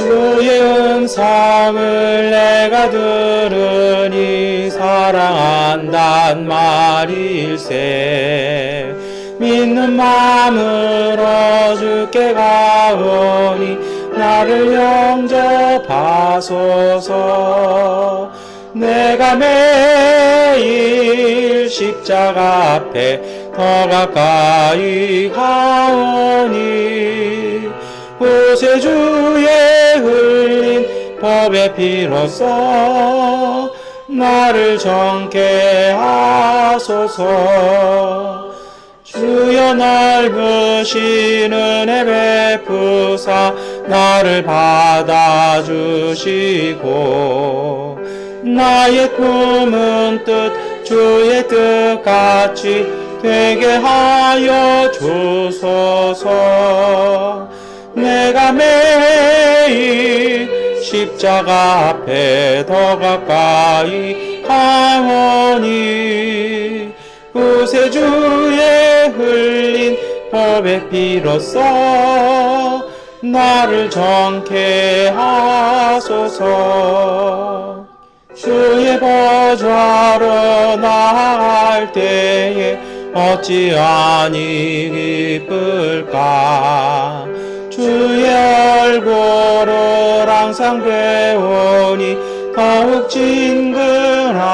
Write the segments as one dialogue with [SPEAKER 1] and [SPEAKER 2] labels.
[SPEAKER 1] 주의 음성을 내가 들으니 사랑한단 말일세. 믿는 마음으로 주께 가오니 나를 영접하소서. 내가 매일 십자가 앞에 더 가까이 가오니 구세주의 흘린 법의 피로써 나를 정케 하소서. 주여 넓으신 은혜 베푸사 나를 받아주시고 나의 꿈은 뜻 주의 뜻같이 되게 하여 주소서 내가 매일 십자가 앞에 더 가까이 가오니 구세주의 흘린 법의 피로써 나를 정케 하소서. 주의 보좌로 나갈 때에 어찌하니 기쁠까 주의 얼굴을 항상 배우니 더욱 진근합니다.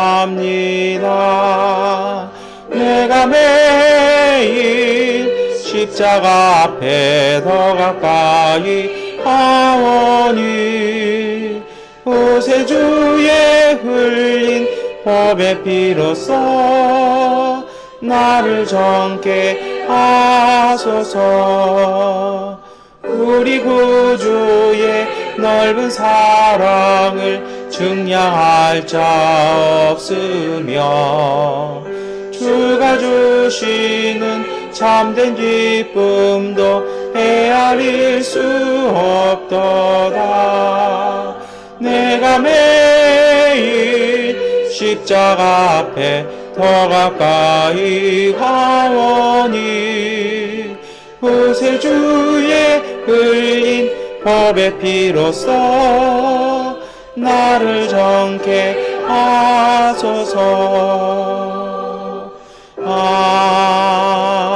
[SPEAKER 1] 내가 매일 십자가 앞에 더 가까이 하오니 구세주의 흘린 법의 피로써 나를 정케 하소서 우리 구주의 넓은 사랑을 증량할 자 없으며 주가 주시는 참된 기쁨도 헤아릴 수 없도다. 내가 매일 십자가 앞에 더 가까이 가오니 구세주의 흘린 법의 피로써 나를 정케 하소서. 아멘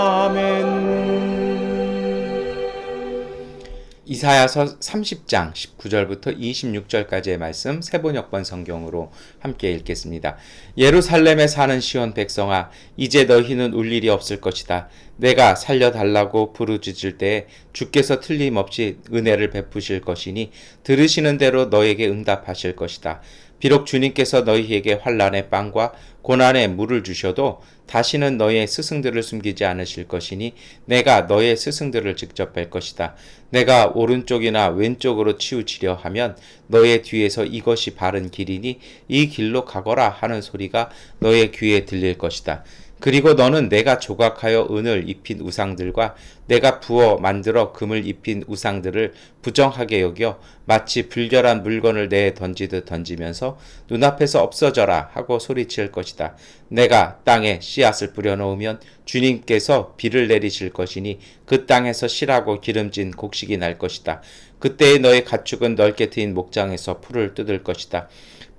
[SPEAKER 1] 이사야서 30장 19절부터 26절까지의 말씀 세번역번 성경으로 함께 읽겠습니다. 예루살렘에 사는 시온 백성아 이제 너희는 울 일이 없을 것이다. 내가 살려 달라고 부르짖을 때에 주께서 틀림없이 은혜를 베푸실 것이니 들으시는 대로 너에게 응답하실 것이다. 비록 주님께서 너희에게 환란의 빵과 고난의 물을 주셔도 다시는 너의 스승들을 숨기지 않으실 것이니 내가 너의 스승들을 직접 뵐 것이다. 내가 오른쪽이나 왼쪽으로 치우치려 하면 너의 뒤에서 이것이 바른 길이니 이 길로 가거라 하는 소리가 너의 귀에 들릴 것이다. 그리고 너는 내가 조각하여 은을 입힌 우상들과 내가 부어 만들어 금을 입힌 우상들을 부정하게 여겨 마치 불결한 물건을 내에 던지듯 던지면서 눈앞에서 없어져라 하고 소리칠 것이다. 내가 땅에 씨앗을 뿌려 놓으면 주님께서 비를 내리실 것이니 그 땅에서 실하고 기름진 곡식이 날 것이다. 그때에 너의 가축은 넓게 트인 목장에서 풀을 뜯을 것이다.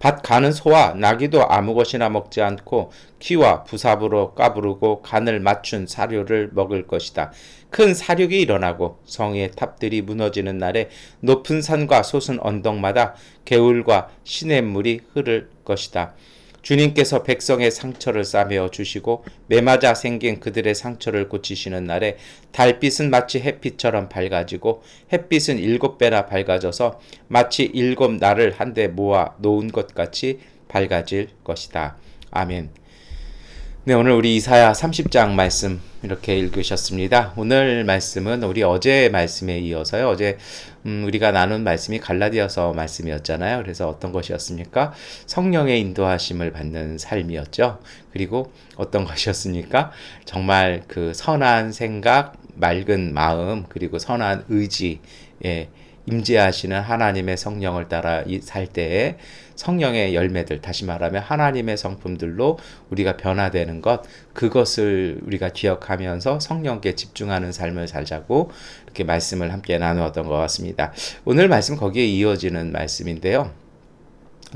[SPEAKER 1] 밭 가는 소와 나귀도 아무 것이나 먹지 않고 키와 부삽으로 까부르고 간을 맞춘 사료를 먹을 것이다. 큰 사륙이 일어나고 성의 탑들이 무너지는 날에 높은 산과 솟은 언덕마다 개울과 시냇물이 흐를 것이다. 주님께서 백성의 상처를 싸매어 주시고 매맞아 생긴 그들의 상처를 고치시는 날에 달빛은 마치 햇빛처럼 밝아지고 햇빛은 일곱 배나 밝아져서 마치 일곱 날을 한데 모아 놓은 것 같이 밝아질 것이다. 아멘. 네, 오늘 우리 이사야 30장 말씀 이렇게 읽으셨습니다. 오늘 말씀은 우리 어제 말씀에 이어서요. 어제 음, 우리가 나눈 말씀이 갈라디아서 말씀이었잖아요. 그래서 어떤 것이었습니까? 성령의 인도하심을 받는 삶이었죠. 그리고 어떤 것이었습니까? 정말 그 선한 생각, 맑은 마음, 그리고 선한 의지, 예, 임재하시는 하나님의 성령을 따라 살 때에 성령의 열매들 다시 말하면 하나님의 성품들로 우리가 변화되는 것 그것을 우리가 기억하면서 성령께 집중하는 삶을 살자고 이렇게 말씀을 함께 나누었던 것 같습니다. 오늘 말씀 거기에 이어지는 말씀인데요.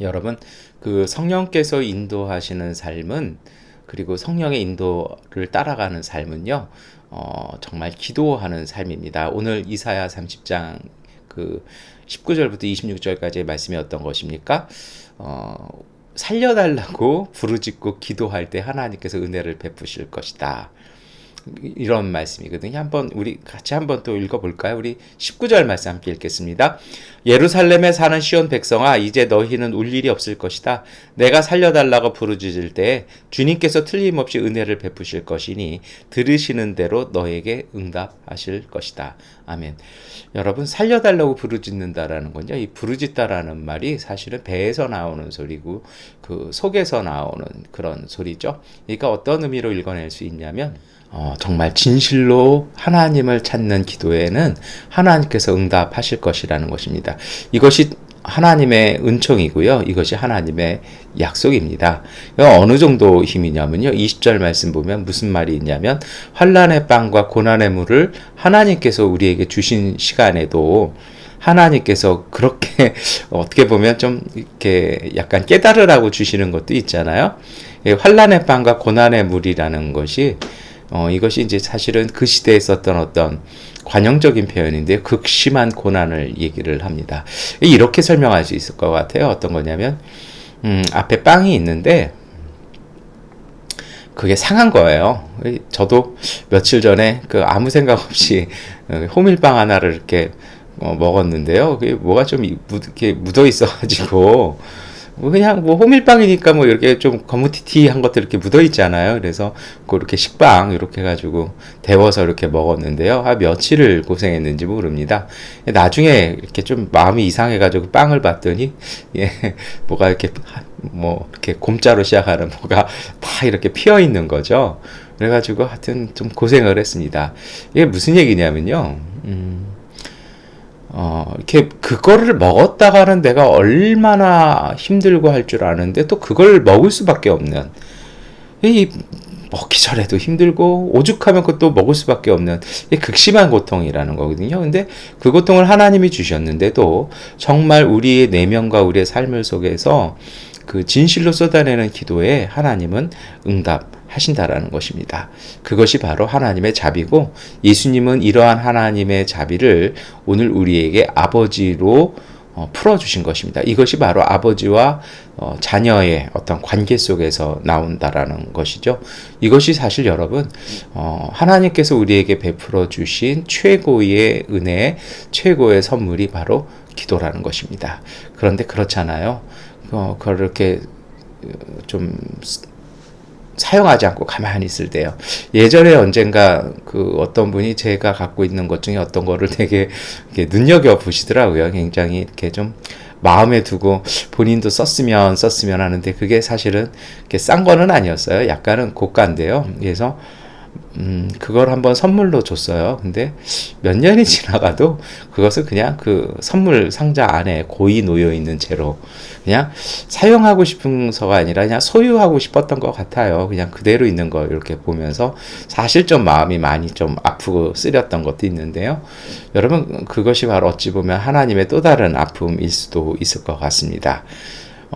[SPEAKER 1] 여러분 그 성령께서 인도하시는 삶은 그리고 성령의 인도를 따라가는 삶은요. 어, 정말 기도하는 삶입니다. 오늘 이사야 30장 그 19절부터 26절까지의 말씀이 어떤 것입니까? 어, 살려달라고 부르짖고 기도할 때 하나님께서 은혜를 베푸실 것이다. 이런 말씀이거든요. 한번 우리 같이 한번 또 읽어볼까요? 우리 19절 말씀 함께 읽겠습니다. 예루살렘에 사는 시온 백성아 이제 너희는 울 일이 없을 것이다. 내가 살려달라고 부르짖을 때 주님께서 틀림없이 은혜를 베푸실 것이니 들으시는 대로 너에게 응답하실 것이다. 아멘. 여러분 살려달라고 부르짖는다라는 건요. 이 부르짖다라는 말이 사실은 배에서 나오는 소리고 그 속에서 나오는 그런 소리죠. 그러니까 어떤 의미로 읽어낼 수 있냐면 어, 정말 진실로 하나님을 찾는 기도에는 하나님께서 응답하실 것이라는 것입니다. 이것이 하나님의 은총이고요. 이것이 하나님의 약속입니다. 어느 정도 힘이냐면요. 20절 말씀 보면 무슨 말이 있냐면 환란의 빵과 고난의 물을 하나님께서 우리에게 주신 시간에도 하나님께서 그렇게 어떻게 보면 좀 이렇게 약간 깨달으라고 주시는 것도 있잖아요. 환란의 빵과 고난의 물이라는 것이 어, 이것이 이제 사실은 그 시대에 썼던 어떤 관용적인 표현인데 극심한 고난을 얘기를 합니다. 이렇게 설명할 수 있을 것 같아요. 어떤 거냐면 음, 앞에 빵이 있는데 그게 상한 거예요. 저도 며칠 전에 그 아무 생각 없이 어, 호밀빵 하나를 이렇게 어, 먹었는데요. 그게 뭐가 좀 묻, 이렇게 묻어 있어가지고 뭐 그냥 뭐 호밀빵이니까 뭐 이렇게 좀 거무티티한 것들 이렇게 묻어 있잖아요. 그래서 그렇게 식빵 이렇게 해가지고 데워서 이렇게 먹었는데요. 아 며칠을 고생했는지 모릅니다. 나중에 이렇게 좀 마음이 이상해가지고 빵을 봤더니 예 뭐가 이렇게 뭐 이렇게 곰자로 시작하는 뭐가 다 이렇게 피어 있는 거죠. 그래가지고 하여튼 좀 고생을 했습니다. 이게 무슨 얘기냐면요. 음. 어, 이렇게 그거를 먹었다가는 내가 얼마나 힘들고 할 줄 아는데 또 그걸 먹을 수밖에 없는 이 먹기 전에도 힘들고 오죽하면 그것도 먹을 수밖에 없는 극심한 고통이라는 거거든요. 근데 그 고통을 하나님이 주셨는데도 정말 우리의 내면과 우리의 삶을 속에서 그 진실로 쏟아내는 기도에 하나님은 응답 하신다라는 것입니다. 그것이 바로 하나님의 자비고 예수님은 이러한 하나님의 자비를 오늘 우리에게 아버지로 어, 풀어주신 것입니다. 이것이 바로 아버지와 어, 자녀의 어떤 관계 속에서 나온다라는 것이죠. 이것이 사실 여러분, 어, 하나님께서 우리에게 베풀어 주신 최고의 은혜, 최고의 선물이 바로 기도라는 것입니다. 그런데 그렇잖아요. 어, 그걸 이렇게 좀 사용하지 않고 가만히 있을 때요. 예전에 언젠가 그 어떤 분이 제가 갖고 있는 것 중에 어떤 거를 되게 눈여겨 보시더라고요. 굉장히 이렇게 좀 마음에 두고 본인도 썼으면 썼으면 하는데 그게 사실은 싼 거는 아니었어요. 약간은 고가인데요. 그래서 음, 그걸 한번 선물로 줬어요. 근데 몇 년이 지나가도 그것을 그냥 그 선물 상자 안에 고이 놓여 있는 채로 그냥 사용하고 싶은서가 아니라 그냥 소유하고 싶었던 것 같아요. 그냥 그대로 있는 거 이렇게 보면서 사실 좀 마음이 많이 좀 아프고 쓰렸던 것도 있는데요. 여러분, 그것이 바로 어찌 보면 하나님의 또 다른 아픔일 수도 있을 것 같습니다.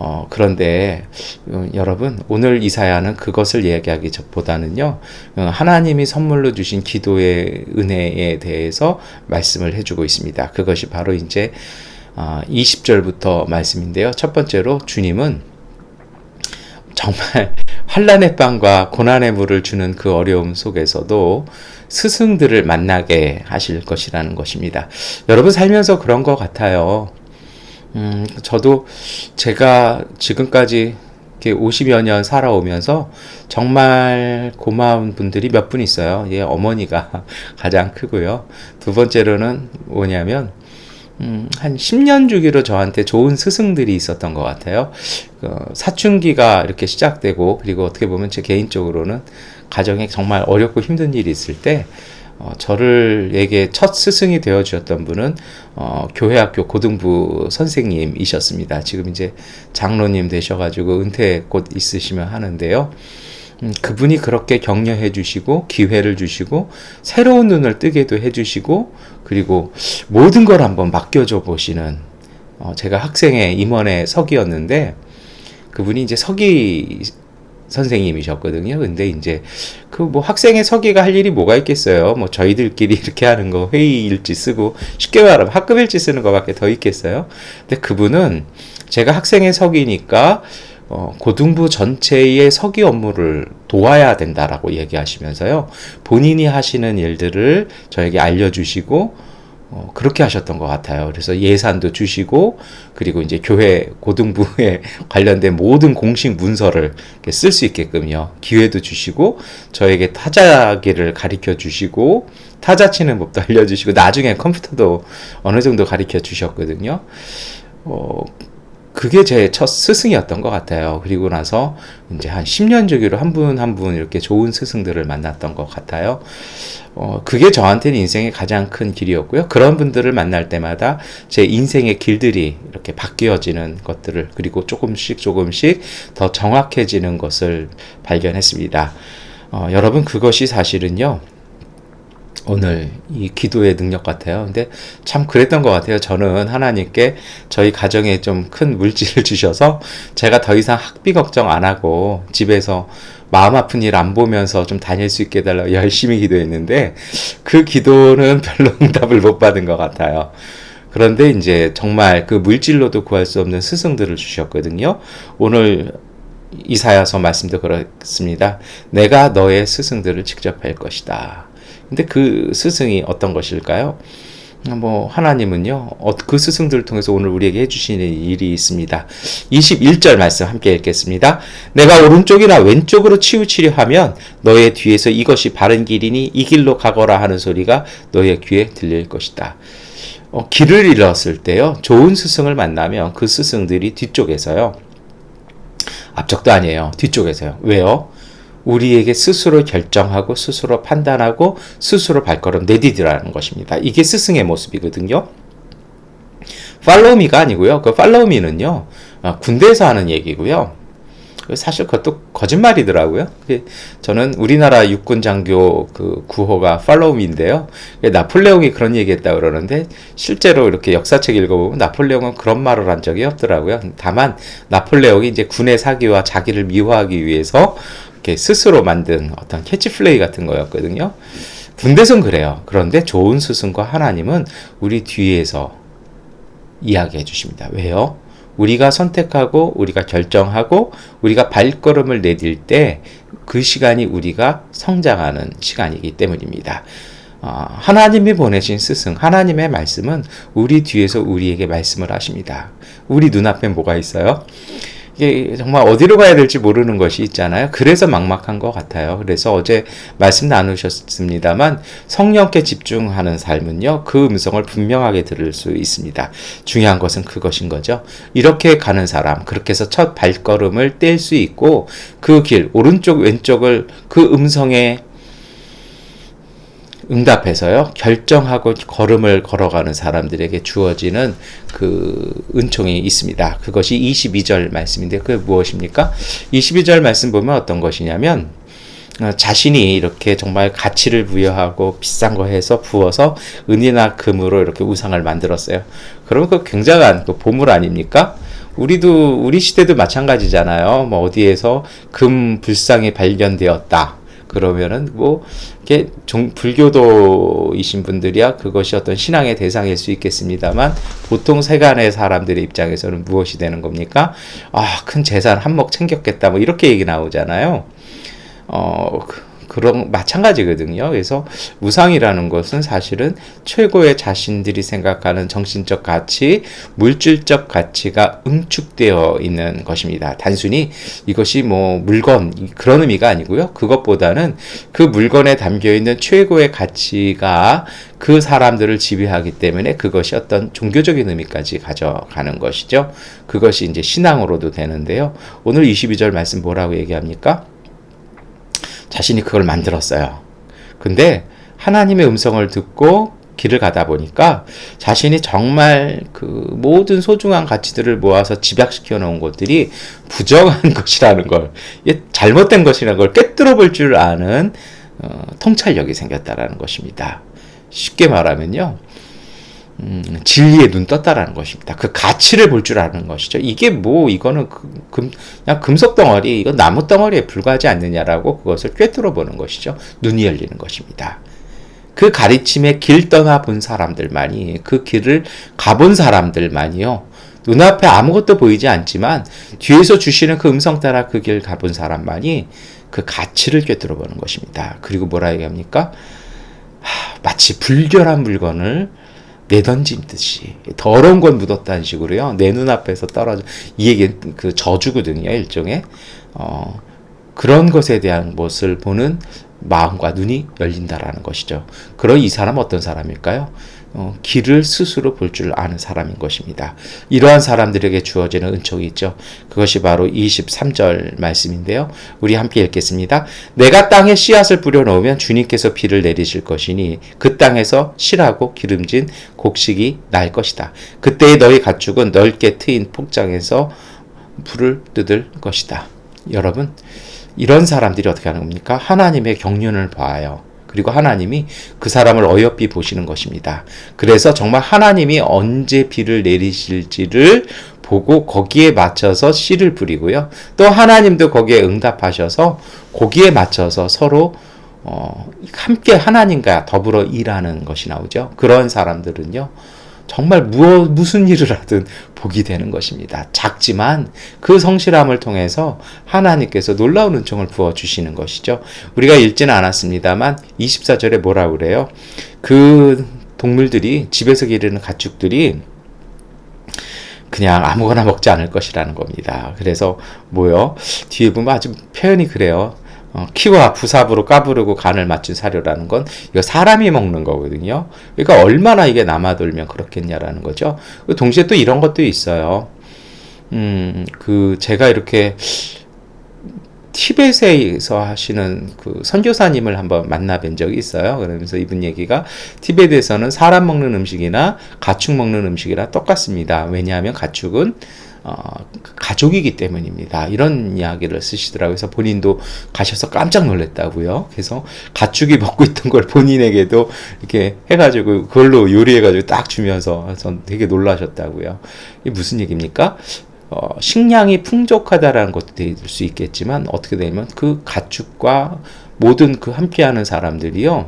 [SPEAKER 1] 어, 그런데 어, 여러분 오늘 이사야는 그것을 이야기하기 보다는요 어, 하나님이 선물로 주신 기도의 은혜에 대해서 말씀을 해주고 있습니다. 그것이 바로 이제 어, 20절부터 말씀인데요. 첫 번째로 주님은 정말 환란의 빵과 고난의 물을 주는 그 어려움 속에서도 스승들을 만나게 하실 것이라는 것입니다. 여러분 살면서 그런 것 같아요. 음, 저도 제가 지금까지 이렇게 50여 년 살아오면서 정말 고마운 분들이 몇 분 있어요. 예, 어머니가 가장 크고요. 두 번째로는 뭐냐면, 음, 한 10년 주기로 저한테 좋은 스승들이 있었던 것 같아요. 그 사춘기가 이렇게 시작되고, 그리고 어떻게 보면 제 개인적으로는 가정에 정말 어렵고 힘든 일이 있을 때, 어, 저를에게 첫 스승이 되어 주셨던 분은 어, 교회학교 고등부 선생님이셨습니다. 지금 이제 장로님 되셔가지고 은퇴 곧 있으시면 하는데요. 음, 그분이 그렇게 격려해 주시고 기회를 주시고 새로운 눈을 뜨게도 해 주시고 그리고 모든 걸 한번 맡겨줘 보시는 어, 제가 학생의 임원의 석이었는데 그분이 이제 석이 선생님이셨거든요. 근데 이제 그 뭐 학생의 서기가 할 일이 뭐가 있겠어요. 뭐 저희들끼리 이렇게 하는 거 회의 일지 쓰고 쉽게 말하면 학급 일지 쓰는 거밖에 더 있겠어요. 근데 그분은 제가 학생의 서기니까 어, 고등부 전체의 서기 업무를 도와야 된다라고 얘기하시면서요. 본인이 하시는 일들을 저에게 알려주시고 어, 그렇게 하셨던 것 같아요. 그래서 예산도 주시고, 그리고 이제 교회 고등부에 관련된 모든 공식 문서를 쓸 수 있게끔요. 기회도 주시고, 저에게 타자기를 가르쳐 주시고, 타자 치는 법도 알려주시고, 나중에 컴퓨터도 어느 정도 가르쳐 주셨거든요. 어, 그게 제 첫 스승이었던 것 같아요. 그리고 나서 이제 한 10년 주기로 한분 한 분 이렇게 좋은 스승들을 만났던 것 같아요. 어, 그게 저한테는 인생의 가장 큰 길이었고요. 그런 분들을 만날 때마다 제 인생의 길들이 이렇게 바뀌어지는 것들을 그리고 조금씩 조금씩 더 정확해지는 것을 발견했습니다. 어, 여러분 그것이 사실은요. 오늘 이 기도의 능력 같아요. 근데 참 그랬던 것 같아요. 저는 하나님께 저희 가정에 좀 큰 물질을 주셔서 제가 더 이상 학비 걱정 안 하고 집에서 마음 아픈 일 안 보면서 좀 다닐 수 있게 해달라고 열심히 기도했는데 그 기도는 별로 응답을 못 받은 것 같아요. 그런데 이제 정말 그 물질로도 구할 수 없는 스승들을 주셨거든요. 오늘 이사야서 말씀도 그렇습니다. 내가 너의 스승들을 직접 할 것이다. 근데 그 스승이 어떤 것일까요? 뭐 하나님은요 어, 그 스승들을 통해서 오늘 우리에게 해주시는 일이 있습니다. 21절 말씀 함께 읽겠습니다. 내가 오른쪽이나 왼쪽으로 치우치려 하면 너의 뒤에서 이것이 바른 길이니 이 길로 가거라 하는 소리가 너의 귀에 들릴 것이다. 어, 길을 잃었을 때요 좋은 스승을 만나면 그 스승들이 뒤쪽에서요 앞쪽도 아니에요 뒤쪽에서요 왜요? 우리에게 스스로 결정하고 스스로 판단하고 스스로 발걸음 내디디라는 것입니다. 이게 스승의 모습이거든요. 팔로우미가 아니고요. 그 팔로우미는요. 어, 군대에서 하는 얘기고요. 사실 그것도 거짓말이더라고요. 저는 우리나라 육군 장교 그 구호가 팔로우미인데요. 나폴레옹이 그런 얘기했다 그러는데 실제로 이렇게 역사책 읽어보면 나폴레옹은 그런 말을 한 적이 없더라고요. 다만 나폴레옹이 이제 군의 사기와 자기를 미화하기 위해서 이렇게 스스로 만든 어떤 캐치플레이 같은 거였거든요. 군대선 그래요. 그런데 좋은 스승과 하나님은 우리 뒤에서 이야기해 주십니다. 왜요? 우리가 선택하고 우리가 결정하고 우리가 발걸음을 내딜 때 그 시간이 우리가 성장하는 시간이기 때문입니다. 어, 하나님이 보내신 스승, 하나님의 말씀은 우리 뒤에서 우리에게 말씀을 하십니다. 우리 눈앞에 뭐가 있어요? 이게 정말 어디로 가야 될지 모르는 것이 있잖아요. 그래서 막막한 것 같아요. 그래서 어제 말씀 나누셨습니다만 성령께 집중하는 삶은요, 그 음성을 분명하게 들을 수 있습니다. 중요한 것은 그것인 거죠. 이렇게 가는 사람, 그렇게 해서 첫 발걸음을 뗄 수 있고 그 길, 오른쪽, 왼쪽을 그 음성에 응답해서요, 결정하고 걸음을 걸어가는 사람들에게 주어지는 그 은총이 있습니다. 그것이 22절 말씀인데, 그게 무엇입니까? 22절 말씀 보면 어떤 것이냐면, 어, 자신이 이렇게 정말 가치를 부여하고 비싼 거 해서 부어서 은이나 금으로 이렇게 우상을 만들었어요. 그러면 그 굉장한 그 보물 아닙니까? 우리도 우리 시대도 마찬가지잖아요. 뭐 어디에서 금 불상이 발견되었다. 그러면은 뭐 이게 종, 불교도이신 분들이야 그것이 어떤 신앙의 대상일 수 있겠습니다만 보통 세간의 사람들의 입장에서는 무엇이 되는 겁니까? 아, 큰 재산 한몫 챙겼겠다 뭐 이렇게 얘기 나오잖아요. 어, 그, 그런 마찬가지거든요. 그래서 우상이라는 것은 사실은 최고의 자신들이 생각하는 정신적 가치, 물질적 가치가 응축되어 있는 것입니다. 단순히 이것이 뭐 물건 그런 의미가 아니고요. 그것보다는 그 물건에 담겨 있는 최고의 가치가 그 사람들을 지배하기 때문에 그것이 어떤 종교적인 의미까지 가져가는 것이죠. 그것이 이제 신앙으로도 되는데요. 오늘 22절 말씀 뭐라고 얘기합니까? 자신이 그걸 만들었어요. 근데 하나님의 음성을 듣고 길을 가다 보니까 자신이 정말 그 모든 소중한 가치들을 모아서 집약시켜 놓은 것들이 부정한 것이라는 걸, 잘못된 것이라는 걸 꿰뚫어 볼 줄 아는 어, 통찰력이 생겼다라는 것입니다. 쉽게 말하면요. 음, 진리에 눈 떴다라는 것입니다. 그 가치를 볼 줄 아는 것이죠. 이게 뭐 이거는 금, 그냥 금속 덩어리, 이건 나무 덩어리에 불과하지 않느냐라고 그것을 꿰뚫어 보는 것이죠. 눈이 열리는 것입니다. 그 가르침에 길 떠나 본 사람들만이 그 길을 가본 사람들만이요. 눈앞에 아무것도 보이지 않지만 뒤에서 주시는 그 음성 따라 그 길 가본 사람만이 그 가치를 꿰뚫어 보는 것입니다. 그리고 뭐라 얘기합니까? 하, 마치 불결한 물건을 내던진 듯이 더러운 건 묻었다는 식으로요. 내 눈앞에서 떨어져 이 얘기 그 저주거든요. 일종의 어, 그런 것에 대한 것을 보는 마음과 눈이 열린다라는 것이죠. 그런 이 사람 어떤 사람일까요? 어, 길을 스스로 볼 줄 아는 사람인 것입니다. 이러한 사람들에게 주어지는 은총이 있죠. 그것이 바로 23절 말씀인데요. 우리 함께 읽겠습니다. 내가 땅에 씨앗을 뿌려 놓으면 주님께서 비를 내리실 것이니 그 땅에서 실하고 기름진 곡식이 날 것이다. 그때의 너희 가축은 넓게 트인 폭장에서 불을 뜯을 것이다. 여러분, 이런 사람들이 어떻게 하는 겁니까? 하나님의 경륜을 봐요. 그리고 하나님이 그 사람을 어여삐 보시는 것입니다. 그래서 정말 하나님이 언제 비를 내리실지를 보고 거기에 맞춰서 씨를 뿌리고요. 또 하나님도 거기에 응답하셔서 거기에 맞춰서 서로 어, 함께 하나님과 더불어 일하는 것이 나오죠. 그런 사람들은요. 정말 무어, 무슨 일을 하든 복이 되는 것입니다. 작지만 그 성실함을 통해서 하나님께서 놀라운 은총을 부어 주시는 것이죠. 우리가 읽지는 않았습니다만 24절에 뭐라 그래요? 그 동물들이 집에서 기르는 가축들이 그냥 아무거나 먹지 않을 것이라는 겁니다. 그래서 뭐요? 뒤에 보면 아주 표현이 그래요. 어, 키와 부삽으로 까부르고 간을 맞춘 사료라는 건 이거 사람이 먹는 거거든요. 그러니까 얼마나 이게 남아돌면 그렇겠냐라는 거죠. 동시에 또 이런 것도 있어요. 음, 그 제가 이렇게 티벳에서 하시는 그 선교사님을 한번 만나뵌 적이 있어요. 그러면서 이분 얘기가 티벳에서는 사람 먹는 음식이나 가축 먹는 음식이랑 똑같습니다. 왜냐하면 가축은 어, 가족이기 때문입니다. 이런 이야기를 쓰시더라고요. 그래서 본인도 가셔서 깜짝 놀랐다고요. 그래서 가축이 먹고 있던 걸 본인에게도 이렇게 해가지고 그걸로 요리해가지고 딱 주면서 전 되게 놀라셨다고요. 이게 무슨 얘기입니까? 어, 식량이 풍족하다라는 것도 될 수 있겠지만 어떻게 되면 그 가축과 모든 그 함께하는 사람들이요.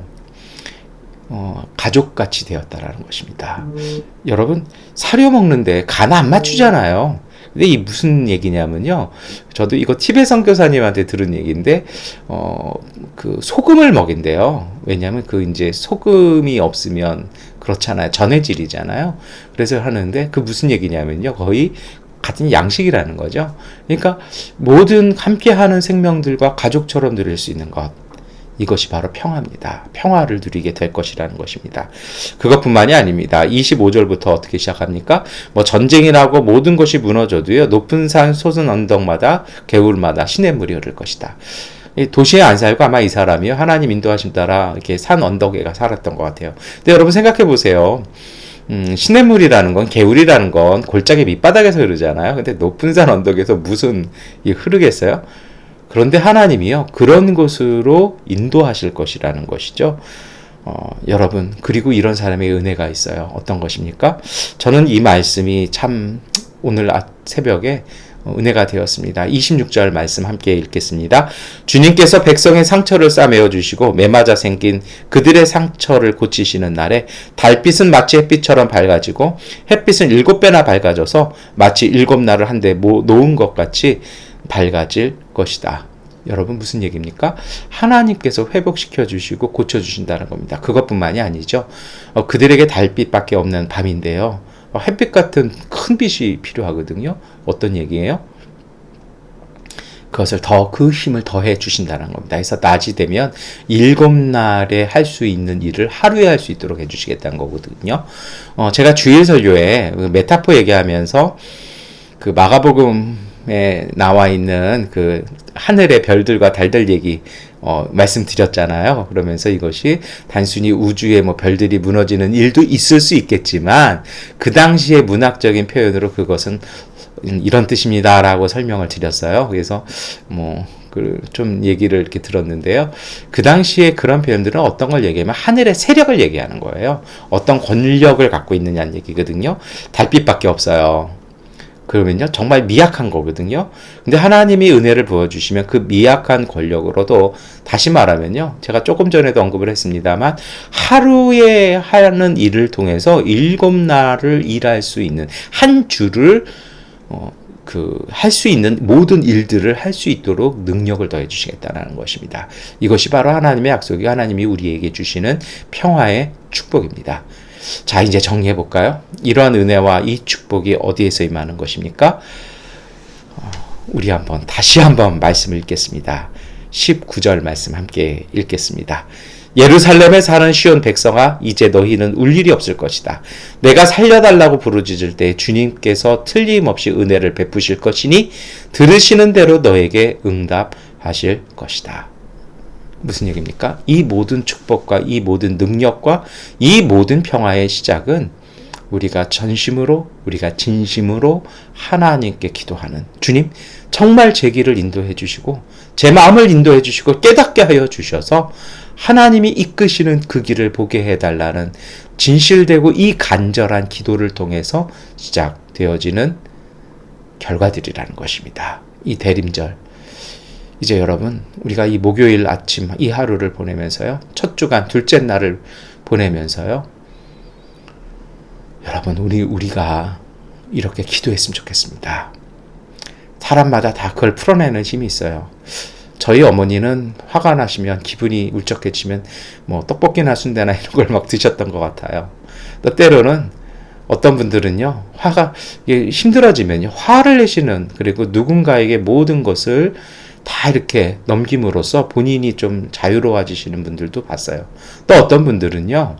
[SPEAKER 1] 어, 가족같이 되었다라는 것입니다. 음. 여러분 사료 먹는데 간 안 맞추잖아요. 근데 이 무슨 얘기냐면요. 저도 이거 티베 선교사님한테 들은 얘기인데 어, 그 소금을 먹인대요. 왜냐하면 그 이제 소금이 없으면 그렇잖아요. 전해질이잖아요. 그래서 하는데 그 무슨 얘기냐면요. 거의 같은 양식이라는 거죠. 그러니까 모든 함께하는 생명들과 가족처럼 누릴 수 있는 것. 이것이 바로 평화입니다. 평화를 누리게 될 것이라는 것입니다. 그것뿐만이 아닙니다. 25절부터 어떻게 시작합니까? 뭐 전쟁이라고 모든 것이 무너져도요. 높은 산 솟은 언덕마다 개울마다 시냇물이 흐를 것이다. 도시에 안 살고 아마 이 사람이요. 하나님 인도하심 따라 이렇게 산 언덕에가 살았던 것 같아요. 근데 여러분 생각해 보세요. 음, 시냇물이라는 건 개울이라는 건 골짜기 밑바닥에서 흐르잖아요. 근데 높은 산 언덕에서 무슨 이 흐르겠어요? 그런데 하나님이요, 그런 곳으로 인도하실 것이라는 것이죠. 어, 여러분, 그리고 이런 사람의 은혜가 있어요. 어떤 것입니까? 저는 이 말씀이 참 오늘 새벽에 어, 은혜가 되었습니다. 26절 말씀 함께 읽겠습니다. 주님께서 백성의 상처를 싸매어 주시고 매맞아 생긴 그들의 상처를 고치시는 날에 달빛은 마치 햇빛처럼 밝아지고 햇빛은 일곱 배나 밝아져서 마치 일곱 날을 한데 놓은 것 같이 밝아질 것이다. 여러분 무슨 얘기입니까? 하나님께서 회복시켜 주시고 고쳐 주신다는 겁니다. 그것뿐만이 아니죠. 어, 그들에게 달빛밖에 없는 밤인데요. 어, 햇빛 같은 큰 빛이 필요하거든요. 어떤 얘기예요? 그것을 더 그 힘을 더해 주신다는 겁니다. 그래서 낮이 되면 일곱 날에 할 수 있는 일을 하루에 할 수 있도록 해주시겠다는 거거든요. 어, 제가 주일 설교에 그 메타포 얘기하면서 그 마가복음에 나와 있는 그 하늘의 별들과 달들 얘기 어, 말씀드렸잖아요. 그러면서 이것이 단순히 우주에 뭐 별들이 무너지는 일도 있을 수 있겠지만 그 당시의 문학적인 표현으로 그것은 이런 뜻입니다라고 설명을 드렸어요. 그래서 뭐 그좀 얘기를 이렇게 들었는데요. 그 당시에 그런 표현들은 어떤 걸 얘기하면 하늘의 세력을 얘기하는 거예요. 어떤 권력을 갖고 있느냐는 얘기거든요. 달빛밖에 없어요. 그러면요 정말 미약한 거거든요. 근데 하나님이 은혜를 부어주시면 그 미약한 권력으로도 다시 말하면요 제가 조금 전에도 언급을 했습니다만 하루에 하는 일을 통해서 일곱 날을 일할 수 있는 한 주를 어, 그할 수 있는 모든 일들을 할 수 있도록 능력을 더해 주시겠다는 것입니다. 이것이 바로 하나님의 약속이 하나님이 우리에게 주시는 평화의 축복입니다. 자, 이제 정리해 볼까요? 이러한 은혜와 이 축복이 어디에서 임하는 것입니까? 어, 우리 한번 다시 한번 말씀을 읽겠습니다. 19절 말씀 함께 읽겠습니다. 예루살렘에 사는 시온 백성아 이제 너희는 울 일이 없을 것이다. 내가 살려달라고 부르짖을 때 주님께서 틀림없이 은혜를 베푸실 것이니 들으시는 대로 너에게 응답하실 것이다. 무슨 얘기입니까? 이 모든 축복과 이 모든 능력과 이 모든 평화의 시작은 우리가 전심으로 우리가 진심으로 하나님께 기도하는 주님 정말 제 길을 인도해 주시고 제 마음을 인도해 주시고 깨닫게 하여 주셔서 하나님이 이끄시는 그 길을 보게 해 달라는 진실되고 이 간절한 기도를 통해서 시작되어지는 결과들이라는 것입니다. 이 대림절 이제 여러분 우리가 이 목요일 아침 이 하루를 보내면서요. 첫 주간 둘째 날을 보내면서요. 여러분 우리 우리가 이렇게 기도했으면 좋겠습니다. 사람마다 다 그걸 풀어내는 힘이 있어요. 저희 어머니는 화가 나시면 기분이 울적해지면 뭐 떡볶이나 순대나 이런 걸 막 드셨던 것 같아요. 또 때로는 어떤 분들은요 화가 힘들어지면요 화를 내시는 그리고 누군가에게 모든 것을 다 이렇게 넘김으로써 본인이 좀 자유로워지시는 분들도 봤어요. 또 어떤 분들은요,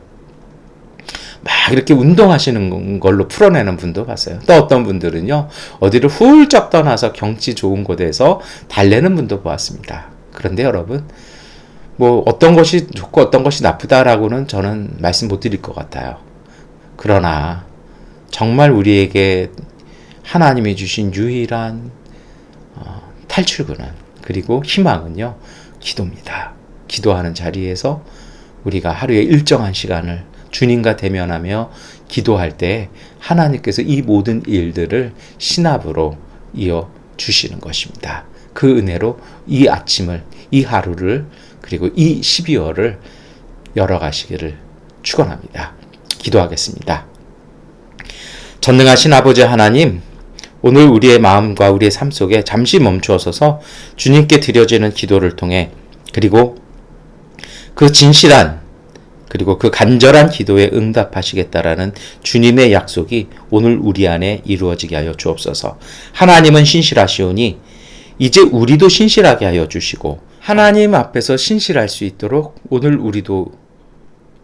[SPEAKER 1] 막 이렇게 운동하시는 걸로 풀어내는 분도 봤어요. 또 어떤 분들은요, 어디를 훌쩍 떠나서 경치 좋은 곳에서 달래는 분도 보았습니다. 그런데 여러분, 뭐 어떤 것이 좋고 어떤 것이 나쁘다라고는 저는 말씀 못 드릴 것 같아요. 그러나 정말 우리에게 하나님이 주신 유일한 어, 탈출구는 그리고 희망은요, 기도입니다. 기도하는 자리에서 우리가 하루에 일정한 시간을 주님과 대면하며 기도할 때 하나님께서 이 모든 일들을 신압으로 이어 주시는 것입니다. 그 은혜로 이 아침을, 이 하루를, 그리고 이 12월을 열어가시기를 축원합니다. 기도하겠습니다. 전능하신 아버지 하나님, 오늘 우리의 마음과 우리의 삶 속에 잠시 멈추어서서 주님께 드려지는 기도를 통해 그리고 그 진실한 그리고 그 간절한 기도에 응답하시겠다라는 주님의 약속이 오늘 우리 안에 이루어지게 하여 주옵소서. 하나님은 신실하시오니 이제 우리도 신실하게 하여 주시고 하나님 앞에서 신실할 수 있도록 오늘 우리도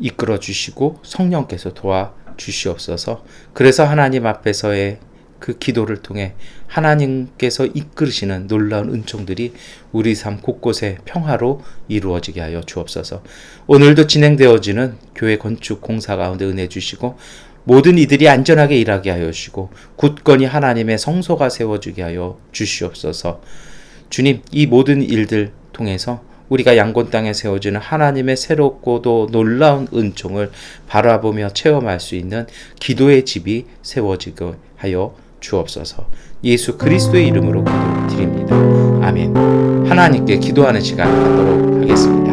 [SPEAKER 1] 이끌어 주시고 성령께서 도와 주시옵소서. 그래서 하나님 앞에서의 그 기도를 통해 하나님께서 이끌으시는 놀라운 은총들이 우리 삶 곳곳에 평화로 이루어지게 하여 주옵소서. 오늘도 진행되어지는 교회 건축 공사 가운데 은혜 주시고 모든 이들이 안전하게 일하게 하여 주시고 굳건히 하나님의 성소가 세워주게 하여 주시옵소서. 주님, 이 모든 일들 통해서 우리가 양곤 땅에 세워지는 하나님의 새롭고도 놀라운 은총을 바라보며 체험할 수 있는 기도의 집이 세워지게 하여 주옵소서. 예수 그리스도의 이름으로 기도드립니다. 아멘. 하나님께 기도하는 시간 갖도록 하겠습니다.